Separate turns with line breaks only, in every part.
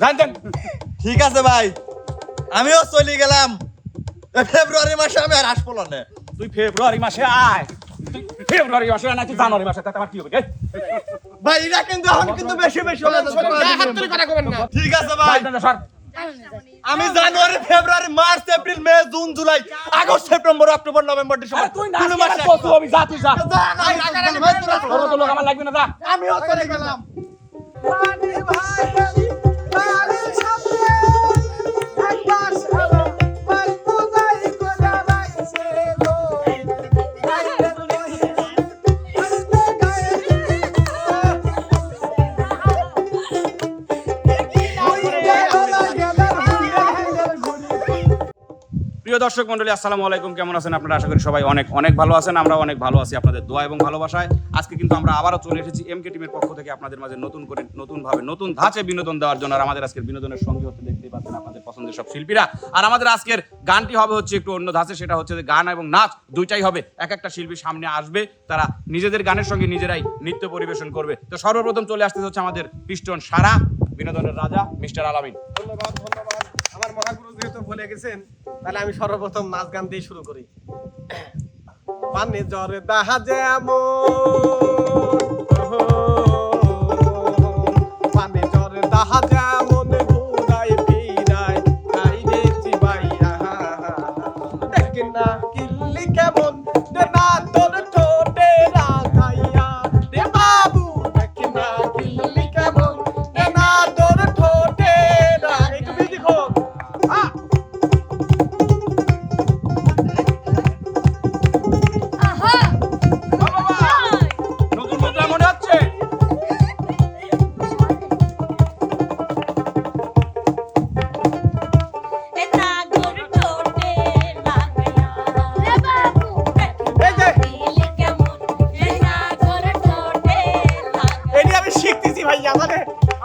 জানতেন
ঠিক আছে ভাই। আমিও চলে গেলাম। ফেব্রুয়ারি মাসে আমি আর আসব না
তুই ফেব্রুয়ারি মাসে আয়। ফেব্রুয়ারি মাসে না তুই জানুয়ারি মাসে তাতে আমার কি হবে?
ভাই এটা কিন্তু এখন কিন্তু বেশি বেশি ঠিক আছে ভাই। আমি January February March April May June July August September October November December
তুই না
মাসে
কত হবে যা তুই যা। তোর লোক আমার লাগবে না যা।
আমিও চলে গেলাম। Bye.
প্রিয় দর্শক মন্ডলী, আসসালামু আলাইকুম। কেমন আছেন আপনারা? আশা করি সবাই অনেক অনেক ভালো আছেন। আমরা অনেক ভালো আছি আপনাদের দোয়া এবং ভালোবাসায়। আজকে কিন্তু আমরা আবারও চলে এসেছি এমকে টিমের পক্ষ থেকে আপনাদের মাঝে নতুন করে নতুন ভাবে নতুন ধাঁচে বিনোদন দেওয়ার জন্য। আর আমাদের আজকের বিনোদনের সঙ্গে হচ্ছে দেখতেই পাচ্ছেন আপনাদের পছন্দের সব শিল্পীরা। আর আমাদের আজকের গানটি হবে হচ্ছে একটু অন্য ধাঁচে। সেটা হচ্ছে যে গান এবং নাচ দুইটাই হবে। এক একটা শিল্পী সামনে আসবে, তারা নিজেদের গানের সঙ্গে নিজেরাই নৃত্য পরিবেশন করবে। তো সর্বপ্রথম চলে আসতে হচ্ছে আমাদের পিস্টন সারা, বিনোদনের রাজা মিস্টার আলামিন।
ধন্যবাদ ধন্যবাদ। মহাগুরু যেহেতু বলে গেছেন, তাহলে আমি সর্বপ্রথম নাচ গান দিয়ে শুরু করি। পানি জ্বরে দাহা যেমন পানি জ্বরে দাহা
মানে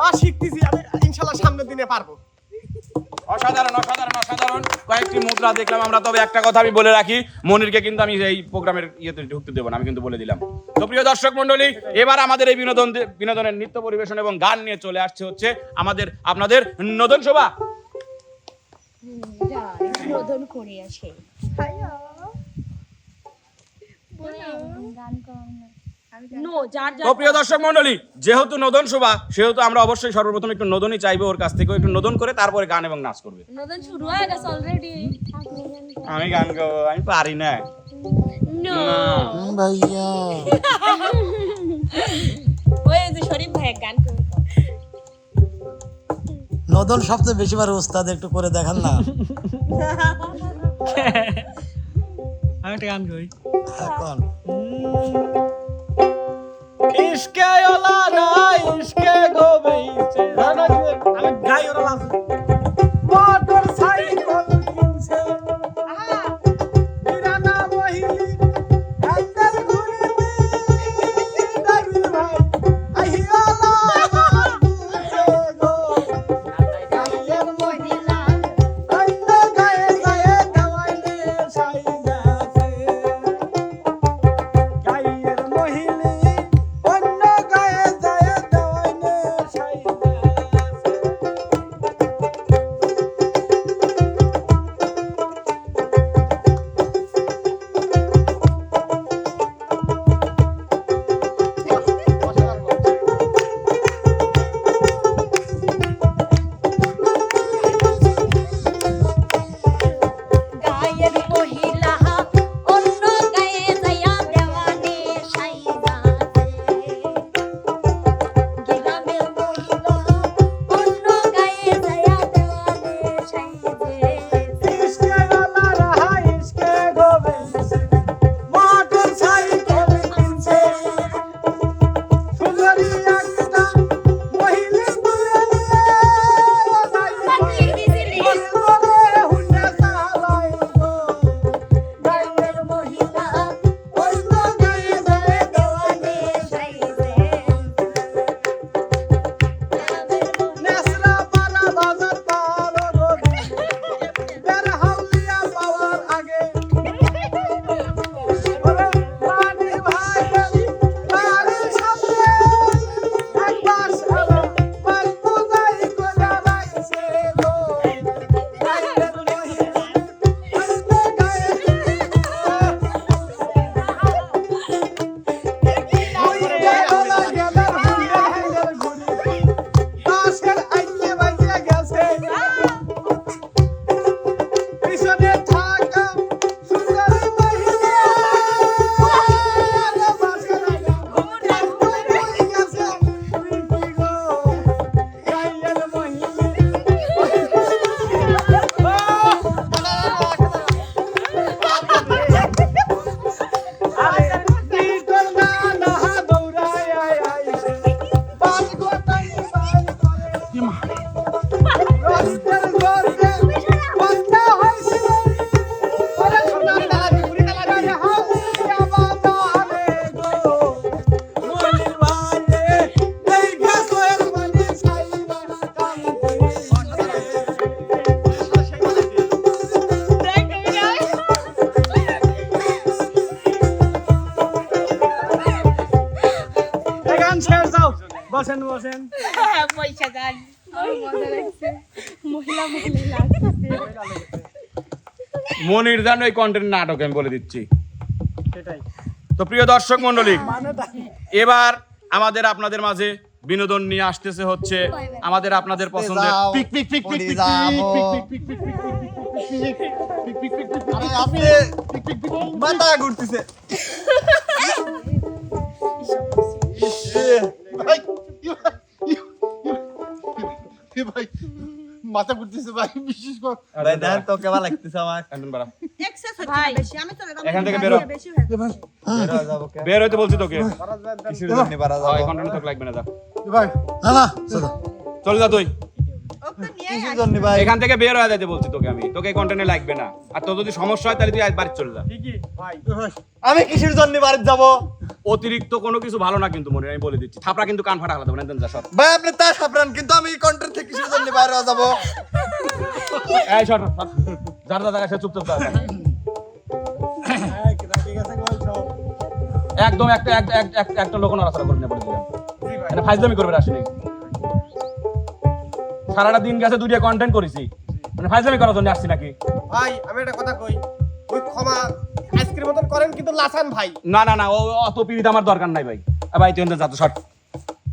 আ শিখতেছি আমি ইনশাআল্লাহ সামনের দিনে পারব।
অসাধারণ অসাধারণ অসাধারণ। কয়েকটি মুদ্রা দেখলাম আমরা তবে একটা কথা আমি বলে রাখি মনিরকে কিন্তু আমি এই প্রোগ্রামের ইয়েতে ঢুকতে দেবো না আমি কিন্তু বলে দিলাম। তো প্রিয় দর্শক মন্ডলী এবার আমাদের এই বিনোদন বিনোদনের নৃত্য পরিবেশন এবং গান নিয়ে চলে আসছে হচ্ছে আমাদের আপনাদের নদন শোভা।
করে আসে। নো যার যার
তো প্রিয় দর্শক মন্ডলী যেহেতু নদন শোভা সেহেতু আমরা অবশ্যই সর্বপ্রথম একটু নদনই চাইব ওর কাছ থেকে একটু নদন করে তারপরে গান এবং নাচ করবে।
নতুন শুরু হয়ে গেছে অলরেডি
আমি গান গাবো আমি পারি না।
নো।
না।
ওই যে শরীফ ভাই গান
নদন সবচেয়ে বেশিবার ওস্তাদ একটু করে দেখান না।
আমি একটা গান করি।
এখন
ইশকে ওলা না রানা গে আমি গাই ওরা মনির
জানো এই কন্টেন্ট নাটক আমি বলে দিচ্ছি
সেটাই
তো প্রিয় দর্শক মন্ডলী এবার আমাদের আপনাদের মাঝে বিনোদন নিয়ে আসতেছে হচ্ছে আমাদের আপনাদের পছন্দের pick pick pick pick pick
আরে আপনি মাথা ঘুরতেছে
ভাই ভাই মাথা ঘুরতেছে ভাই বিশেষ করে।
ভাই দেখ তো কেমন লাগতেছে আমার?
একদম বাড়া।
ভাই
এখান থেকে বেরো।
হয়ে
হইতে বলছি তোকে। হয়
যাব।
কন্টেন্ট তোকে লাগবে না যা।
ভাই
না না চলো।
চলে যা তুই। এখান থেকে বের হয়ে যেতে বলছি তোকে আমি। তোকে কন্টেন্টে লাগবে না। আর তোর যদি সমস্যা হয় তাহলে তুই আজ বাড়ি চলে যা।
ঠিকই। ভাই।
আমি কিসের জন্য বাড়ি যাব।
অতিরিক্ত কোনো কিছু ভালো না কিন্তু মনে আমি বলে দিচ্ছি। থাপড়া কিন্তু কান ফাটা আলাদা মানে যা সব
ভাই আপনি তা সাবরান কিন্তু আমি কন্টেন্ট থেকে কিসের জন্য বাইরে যাব।
এই শট যার দাদা কাছে চুপ চুপ দাদা
ঠিক আছে বলছো
একদম একটা এক- এক- এক- একটা লোক নড়াচড়া করবে না বলে দিলাম। এটা ফাইজলামি করবে না আসলে। সারাটা দিন গেছে দুইটা কন্টেন্ট করেছি। মানে ফাইজলামি করার জন্য আসছি নাকি?
ভাই আমি একটা কথা কই। ওই ক্ষমা আইসক্রিম মতন করেন কিন্তু লাসান ভাই।
না না না ও অত পিড়িত আমার দরকার নাই ভাই। ভাই তুই যা তো শট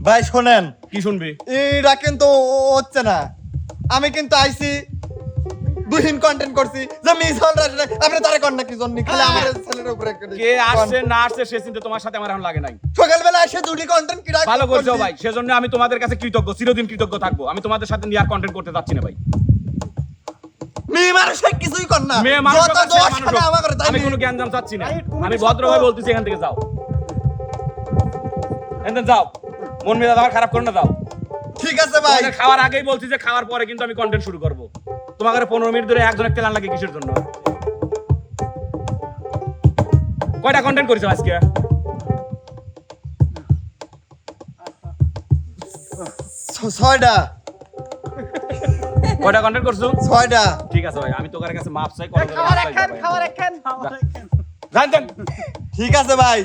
ভাই শোনেন।
কি শুনবি?
এটা কিন্তু হচ্ছে না। আমি কিন্তু আইছি দুহিন কন্টেন্ট করছি। যে মিস হল আপনি তারে কর না কি জন্য? খালি আমার ছেলের উপরে
কে আসছে না আসছে সে চিন্তা তোমার সাথে আমার এখন লাগে নাই।
সকালবেলা এসে দুটি কন্টেন্ট কি
ভালো করছ ভাই সেজন্য আমি তোমাদের কাছে কৃতজ্ঞ চিরদিন কৃতজ্ঞ থাকব। আমি তোমাদের সাথে নিয়ে আর কন্টেন্ট করতে যাচ্ছি না ভাই।
মেয়ে মানুষ কিছুই কর না।
মেয়ে মানুষ
যত দোষ খানে আমার করে তাই
আমি কোনো জ্ঞান জাম চাচ্ছি না। আমি ভদ্রভাবে বলতেছি এখান থেকে যাও। এখান যাও। মন মেজাজ আমার খারাপ করে না যাও।
ঠিক আছে ভাই।
খাওয়ার আগেই বলছি যে খাওয়ার পরে কিন্তু আমি কন্টেন্ট শুরু করব। তোমাকে পনেরো মিনিট ধরে একজন একটা লাগে কিসের জন্য? কয়টা কন্টেন্ট করেছ আজকে?
ছয়টা।
কয়টা কন্টেন্ট করছ?
ছয়টা।
ঠিক আছে ভাই আমি তোকার কাছে মাপ চাই কত
খাবার একখান খাবার একখান
জানতেন
ঠিক আছে ভাই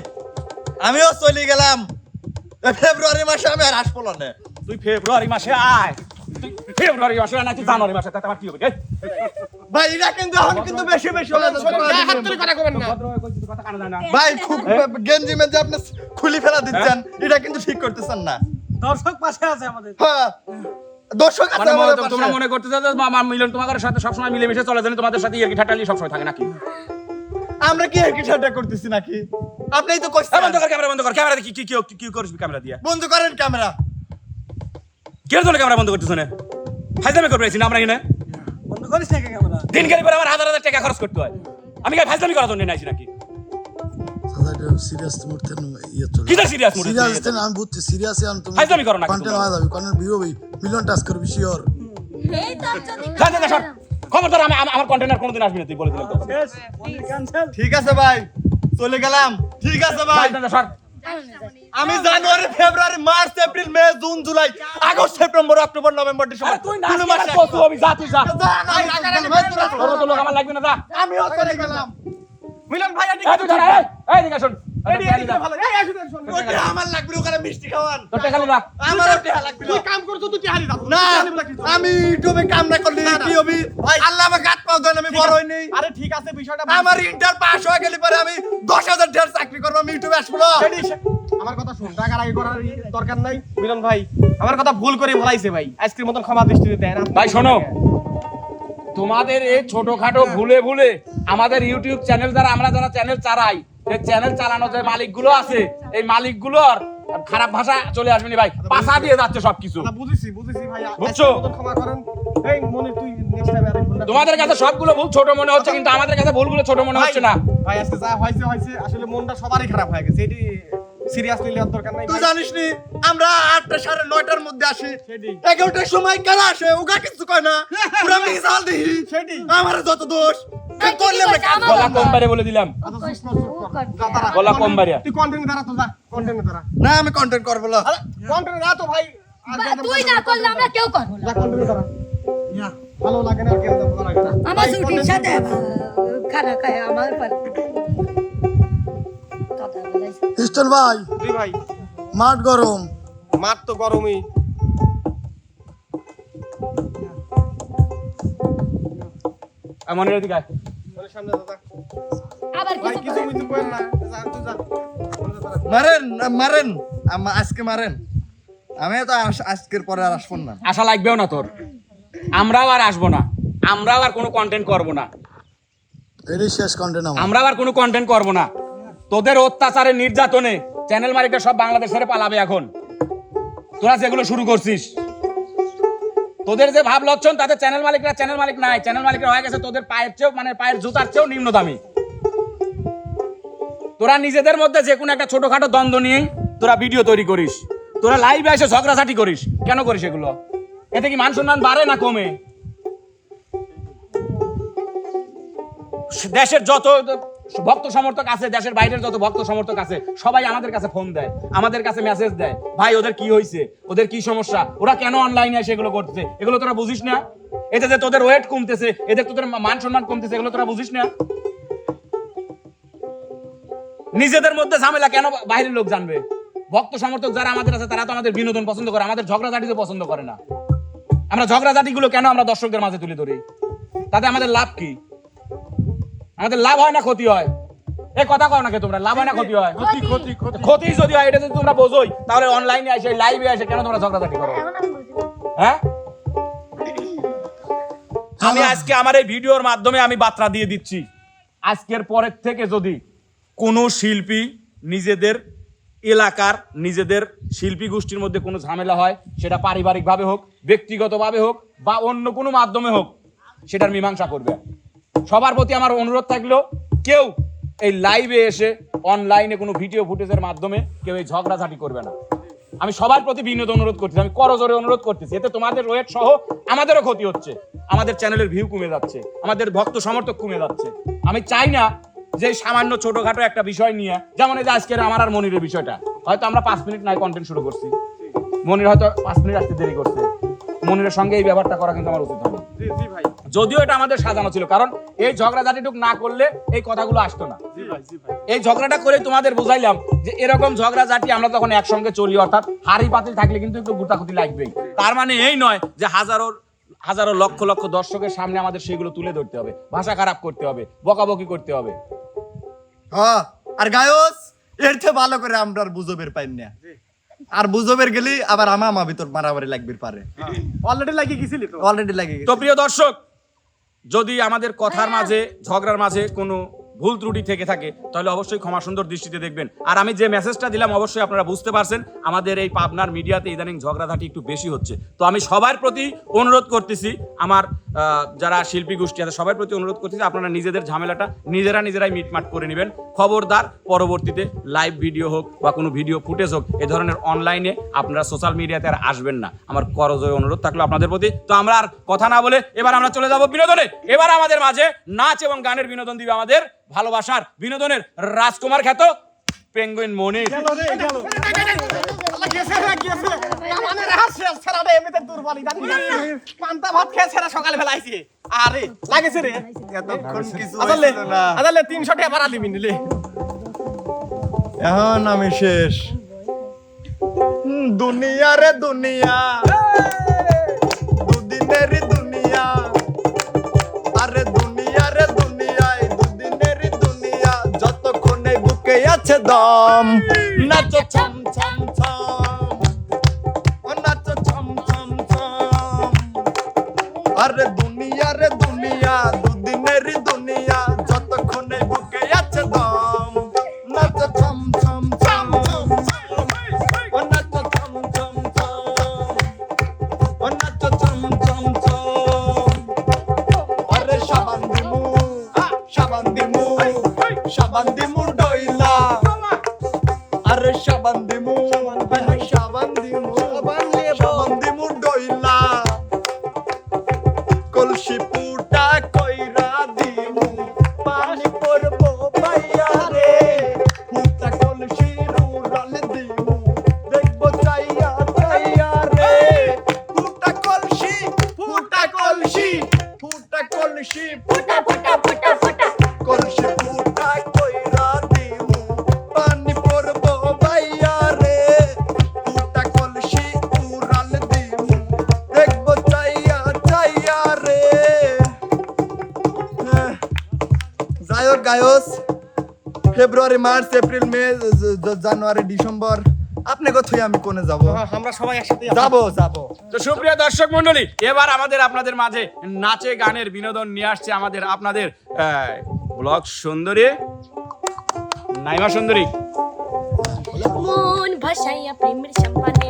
আমিও চলে গেলাম। ফেব্রুয়ারি মাসে আমি আর আসব না।
তুই ফেব্রুয়ারি মাসে আয়। ফেব্রুয়ারি মাসে আয় না তুই জানুয়ারি মাসে তাতে আমার কি হবে
ভাই এটা কিন্তু এখন কিন্তু বেশি বেশি হলে
হাত তুলে কথা কবেন না।
ভাই খুব গেঞ্জি মেজে আপনি খুলি ফেলা দিচ্ছেন। এটা কিন্তু ঠিক করতেছেন না।
দর্শক পাশে আছে আমাদের।
হ্যাঁ। দর্শক আছে
মানে তোমরা মনে করতে চাও আমার মিলন তোমাদের সাথে সবসময় মিলেমিশে চলে জানি তোমাদের সাথে ইয়ার্কি ঠাট্টালি সবসময় থাকে নাকি?
আমরা কি আর কি ঠাট্টা করতেছি নাকি? আপনিই তো কইছেন
বন্ধ কর ক্যামেরা বন্ধ কর ক্যামেরা কি কি কি- কি করছিস ক্যামেরা দিয়ে।
বন্ধ করেন ক্যামেরা।
কে জন্য ক্যামেরা বন্ধ করতেছ না? ফাইজলামি করবে না আমরা এখানে?
বন্ধ করিস না ক্যামেরা?
দিন গেলে পরে আমার হাজার হাজার টাকা খরচ করতে হয়। আমি কি ফাইজলামি করার জন্য নাইছি নাকি?
সিরিয়াস মুহূর্তে ইয়ে চলে? সিরিয়াস আমি বুঝছি সিরিয়াস আন তুমি
ফাইজলামি করো না
কন্টেন্ট হয়ে যাবে কন্টেন্ট ভিউ হবে মিলিয়ন টাচ করবি শিওর
এই তো যদি
যা যা, যা খবরদার আমি আমি- আমার কন্টেনার কোনোদিন আসবি না তুই বলে দিলাম তো
শেষ মনির ক্যান্সেল
ঠিক আছে ভাই চলে গেলাম। ঠিক আছে ভাই। আমি January February March April May June July August September October November December.
তুই না
মাসে
যা যা।
তোরা
লোক আমার লাগবে না যা।
আমিও চলে গেলাম।
মিলন ভাই
এই, দিকে
আসুন।
আমার লাগবে ওখানে মিষ্টি খাওয়ান।
তোর টাকা নিবা
আমারও টেহা লাগবে।
তুই কাম করছ তুই টিহারি দাও।
না আমি ইউটিউবে কাম না করলে কি হবি আল্লাহ আমার গাত পাও দেন আমি বড় হই
আরে ঠিক আছে বিষয়টা
আমার ইন্টার পাস হয়ে গেলে পরে আমি দশ হাজার ঢের চাকরি করব আমি ইউটিউবে আসব।
আমার কথা শুন টাকার আগে করার দরকার নাই। মিলন ভাই আমার কথা ভুল করে বলাইছে ভাই। আইসক্রিম মতন ক্ষমা দৃষ্টিতে দেন। আপনি-
ভাই শোনো। তোমাদের এই ছোটখাটো ভুলে ভুলে আমাদের ইউটিউব চ্যানেল দ্বারা আমরা যারা চ্যানেল চালাই যে চ্যানেল চালানো যে মালিকগুলো আছে এই মালিকগুলোর খারাপ ভাষা চলে আসবেনি ভাই। পাশা দিয়ে যাচ্ছে সবকিছু।
না, বুঝেছি বুঝেছি ভাই
বুঝছ?
ক্ষমা করেন। এই মনে তুই নেক্সট টাইম আরে
তোমাদের কাছে সবগুলো ভুল ছোট মনে হচ্ছে কিন্তু আমাদের কাছে ভুলগুলো ছোট মনে হচ্ছে না।
ভাই আজকে যা হয়েছে হয়েছে আসলে মনটা সবারই খারাপ হয়ে গেছে। এটি সিরিয়াস নিলে দরকার নাই
তুই জানিস নি আমরা আটটা সাড়ে নয়টার মধ্যে আসি। এগারোটার সময় কারা আসে? ওগা কিছু কয় না। পুরা মিসাল দিই
সেটাই।
আমার যত দোষ। করলে আমরা
কইছে?
কাজ
আমার
গলা কম বাড়ে বলে দিলাম। গলা কম বাড়িয়া।
তুই কন্টেন্ট দ্বারা তো যা। কন্টেন্ট দ্বারা
না আমি কন্টেন্ট করব না
কন্টেন্ট না তো ভাই আর
বা-
যাদের
তুই না করলে আমরা কেউ করব না।
যা content দ্বারা ভালো লাগে না কেউ ভালো লাগে না
আমার ছুটির সাথে খানা খায় আমার পর
ইস্টন ভাই
জি ভাই।
মাঠ গরম।
মাঠ তো গরমই।
মনের দিকে আয়।
মানে সামনে দাদা।
আবার
ভাই
কিছু
কিছু করেন? না। যা তুই যা
মারেন মারেন। আজকে মারেন। আমি তো আজকের পরে আর আসব না।
আশা লাগবেও না তোর। আমরাও আর আসব না। আমরাও আর কোনো কন্টেন্ট করব না।
এটাই শেষ কন্টেন্ট আমার।
আমরা আর কোনো কন্টেন্ট করব না। তোদের অত্যাচারে নির্যাতনে চ্যানেল মালিকরা সব বাংলাদেশ ছেড়ে পালাবে এখন। তোরা যেগুলো শুরু করছিস। তোদের যে ভাব লক্ষণ, তাতে চ্যানেল মালিকরা চ্যানেল মালিক নাই। চ্যানেল মালিকরা হয়ে গেছে, তোদের পায়ের চেয়েও মানে পায়ের জুতার চেয়েও নিম্ন দামি তোরা নিজেদের মধ্যে যে কোনো একটা ছোটখাটো দ্বন্দ্ব নিয়েই তোরা ভিডিও তৈরি করিস। তোরা লাইভে এসে ঝগড়াঝাটি করিস। কেন করিস এগুলো? এতে কি মান সম্মান বাড়ে না কমে? দেশের যত ভক্ত সমর্থক আছে, দেশের বাইরের যত ভক্ত সমর্থক আছে, সবাই আমাদের কাছে ফোন দেয়, আমাদের কাছে মেসেজ দেয়, ভাই, ওদের কি হয়েছে ওদের কি সমস্যা? ওরা কেন অনলাইনে এসে এগুলো করতেছে? এগুলো তোরা বুঝিস না? এতে যে তোদের ওয়েট কমতেছে এতে তোদের মান সম্মান কমতেছে, এগুলো তোরা বুঝিস না? নিজেদের মধ্যে ঝামেলা কেন বাইরের লোক জানবে? ভক্ত সমর্থক যারা আমাদের আছে, তারা তো আমাদের বিনোদন পছন্দ করে, আমাদের ঝগড়াঝাটি তো পছন্দ করে না। আমরা ঝগড়াঝাটি গুলো কেন আমরা দর্শকদের মাঝে তুলে ধরি? তাতে আমাদের লাভ কি? আমাদের লাভ হয় না ক্ষতি হয়। এই কথা কও নাকি তোমরা? লাভ হয় না ক্ষতি হয়?
ক্ষতি, ক্ষতি,
ক্ষতি যদি হয় এটা যদি তোমরা বোঝোই তাহলে অনলাইনে আসে লাইভে আসে কেন তোমরা ঝগড়াঝাটি করো। হ্যাঁ? আমি আজকে আমার এই ভিডিওর মাধ্যমে আমি বার্তা দিয়ে দিচ্ছি। আজকের পরের থেকে যদি কোনো শিল্পী নিজেদের এলাকার নিজেদের শিল্পী গোষ্ঠীর মধ্যে কোনো ঝামেলা হয় সেটা পারিবারিকভাবে হোক ব্যক্তিগতভাবে হোক বা অন্য কোনো মাধ্যমে হোক সেটার মীমাংসা করবে। সবার প্রতি আমার অনুরোধ থাকল, কেউ এই লাইভে এসে অনলাইনে কোনো ভিডিও ফুটেজের মাধ্যমে কেউ এই ঝগড়াঝাটি করবে না। আমি সবার প্রতি বিনোদ অনুরোধ করতেছি আমি করজোরে অনুরোধ করতেছি। এতে তোমাদের ওয়েট সহ আমাদেরও ক্ষতি হচ্ছে। আমাদের চ্যানেলের ভিউ কমে যাচ্ছে, আমাদের ভক্ত সমর্থক কমে যাচ্ছে। আমি চাই না যে সামান্য ছোটখাটো একটা বিষয় নিয়ে, যেমন এই যে আজকের আমার আর মনিরের বিষয়টা। হয়তো আমরা পাঁচ মিনিট নাই কন্টেন্ট শুরু করছি। মনির হয়তো পাঁচ মিনিট আসতে দেরি করছে। মনিরের সঙ্গে এই ব্যাপারটা করা কিন্তু আমার উচিত
জি জি ভাই।
যদিও এটা আমাদের সাজানো ছিল কারণ এই ঝগড়াঝাটিটুক না করলে এই কথাগুলো আসতো না।
জি ভাই জি ভাই।
এই ঝগড়াটা করে তোমাদের বুঝাইলাম যে এরকম ঝগড়াঝাটি আমরা তখন একসঙ্গে চলি অর্থাৎ হাড়ি পাতিল থাকলে কিন্তু একটু গুটাগুটি লাগবেই। তার মানে এই নয় যে হাজারো হাজারো লক্ষ লক্ষ দর্শকের সামনে আমাদের সেগুলো তুলে ধরতে হবে ভাষা খারাপ করতে হবে বকাবকি করতে হবে।
হ্যাঁ আর গায়স এর চেয়ে ভালো করে আমরা আর বুঝবের পাইন না। আর বুঝবের গেলি আবার আমা আমা ভিতর মারামারি লাগবে পারে।
অলরেডি লাগিয়ে গেছিলি
অলরেডি লাগে গেছে।
তো প্রিয় দর্শক যদি আমাদের কথার মাঝে ঝগড়ার মাঝে কোনো ভুল ত্রুটি থেকে থাকে, তাহলে অবশ্যই ক্ষমা সুন্দর দৃষ্টিতে দেখবেন। আর আমি যে মেসেজটা দিলাম, অবশ্যই আপনারা বুঝতে পারছেন, আমাদের এই পাবনার মিডিয়াতে ইদানিং ঝগড়াঝাটি একটু বেশি হচ্ছে। তো আমি সবার প্রতি অনুরোধ করতেছি, আমার যারা শিল্পী গোষ্ঠী আছে, সবার প্রতি অনুরোধ করতেছি, আপনারা নিজেদের ঝামেলাটা নিজেরা নিজেরাই মিটমাট করে নেবেন। খবরদার, পরবর্তীতে লাইভ ভিডিও হোক বা কোনো ভিডিও ফুটেজ হোক, এ ধরনের অনলাইনে আপনারা সোশ্যাল মিডিয়াতে আর আসবেন না। আমার করজোয় অনুরোধ থাকল আপনাদের প্রতি। তো আমরা আর কথা না বলে এবার আমরা চলে যাব বিনোদনে। এবার আমাদের মাঝে নাচ এবং গানের বিনোদন দিবে আমাদের ভালোবাসার বিনোদনের রাজকুমার খ্যাত পেঙ্গুইন
মানে রাহাসে ছাড়া রে এমনিতে দুর্বল ইদানি পান্তা ভাত খেয়ে ছেড়ে সকাল বেলা আইছে। আরে লাগেছে রে।
এতক্ষণ কিছু
আদালে
হয়েছিল না।
আদালে 300 টাকা ভাড়া দিবি নিলে।
এখন আমি শেষ। দুনিয়া রে দুনিয়া। দুদিনের দুনিয়া। আছে দম। নাচো ছম ছম ছম। নাচো ছম ছম ছম। আরে দুনিয়া রে দুনিয়া guys February March April May January December. আপনি কোথায়? আমি কোনে যাব?
আমরা সবাই একসাথে
যাব যাব।
তো সুপ্রিয় দর্শক মন্ডলী এবার আমাদের আপনাদের মাঝে নাচে গানের বিনোদন নিয়ে আসছে আমাদের আপনাদের ব্লগ সুন্দরী নাইমা সুন্দরী।
মন ভাসাইয়া প্রেমের সম্পানে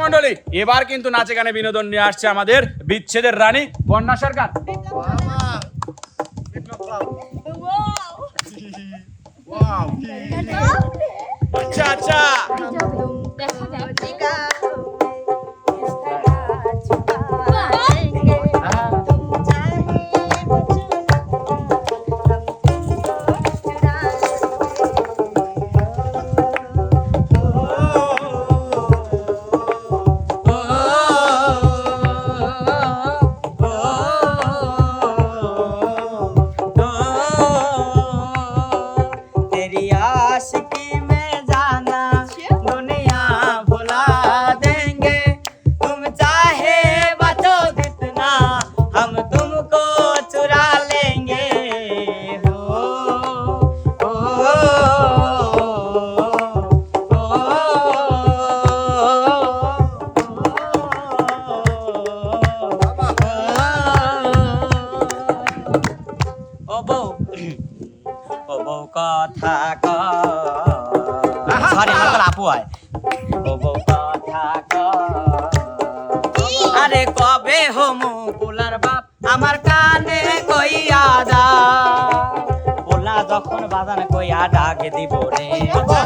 মন্ডলী এবার কিন্তু নাচে গানে বিনোদন নিয়ে আসছে আমাদের বিচ্ছেদের রানী বন্যা সরকার। আচ্ছা আচ্ছা।
আমার কানে কইয়া দা বলা যখন বাজান কইয়া ডাকে দিব রে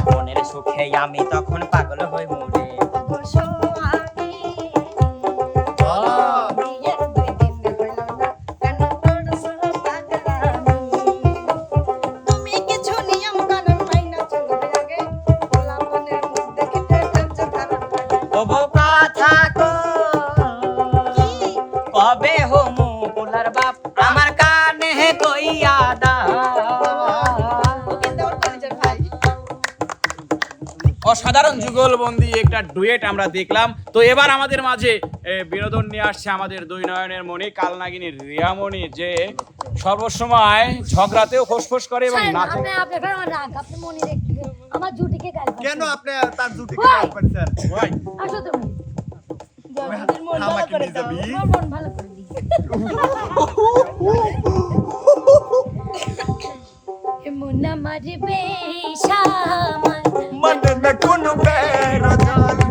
মনের সুখে আমি তখন পাগল হই মরে।
একটা ডুয়েট আমরা দেখলাম। তো এবার আমাদের মাঝে বিনোদন নিয়ে আসছে আমাদের দুই নয়নের মণি কালনাগিনী রিয়ামণি যে সর্বসময় ঝগড়াতেও ফোসফোস করে এবং নাচে
আমার জুটিকে
কেন আপনি তার জুটি
Why?
করছেন
আসো তুমি মন ভালো করে
मुन मर बेशा मन मन न कुन
पैर जाल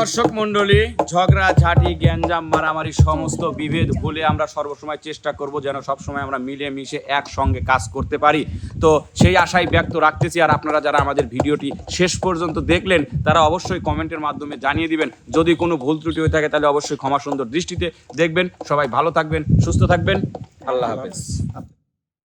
দর্শক মণ্ডলী, ঝগড়া, ঝাঁটি, গ্যাঞ্জাম, মারামারি সমস্ত বিভেদ ভুলে আমরা সর্বসময় চেষ্টা করব যেন সবসময় আমরা মিলে মিশে একসঙ্গে কাজ করতে পারি। তো সেই আশাই ব্যক্ত রাখতেছি আর আপনারা যারা আমাদের ভিডিওটি শেষ পর্যন্ত দেখলেন, তারা অবশ্যই কমেন্টের মাধ্যমে জানিয়ে দিবেন। যদি কোনো ভুল ত্রুটি হয়ে থাকে, তাহলে অবশ্যই ক্ষমা সুন্দর দৃষ্টিতে দেখবেন। সবাই ভালো থাকবেন, সুস্থ থাকবেন। আল্লাহ হাফেজ।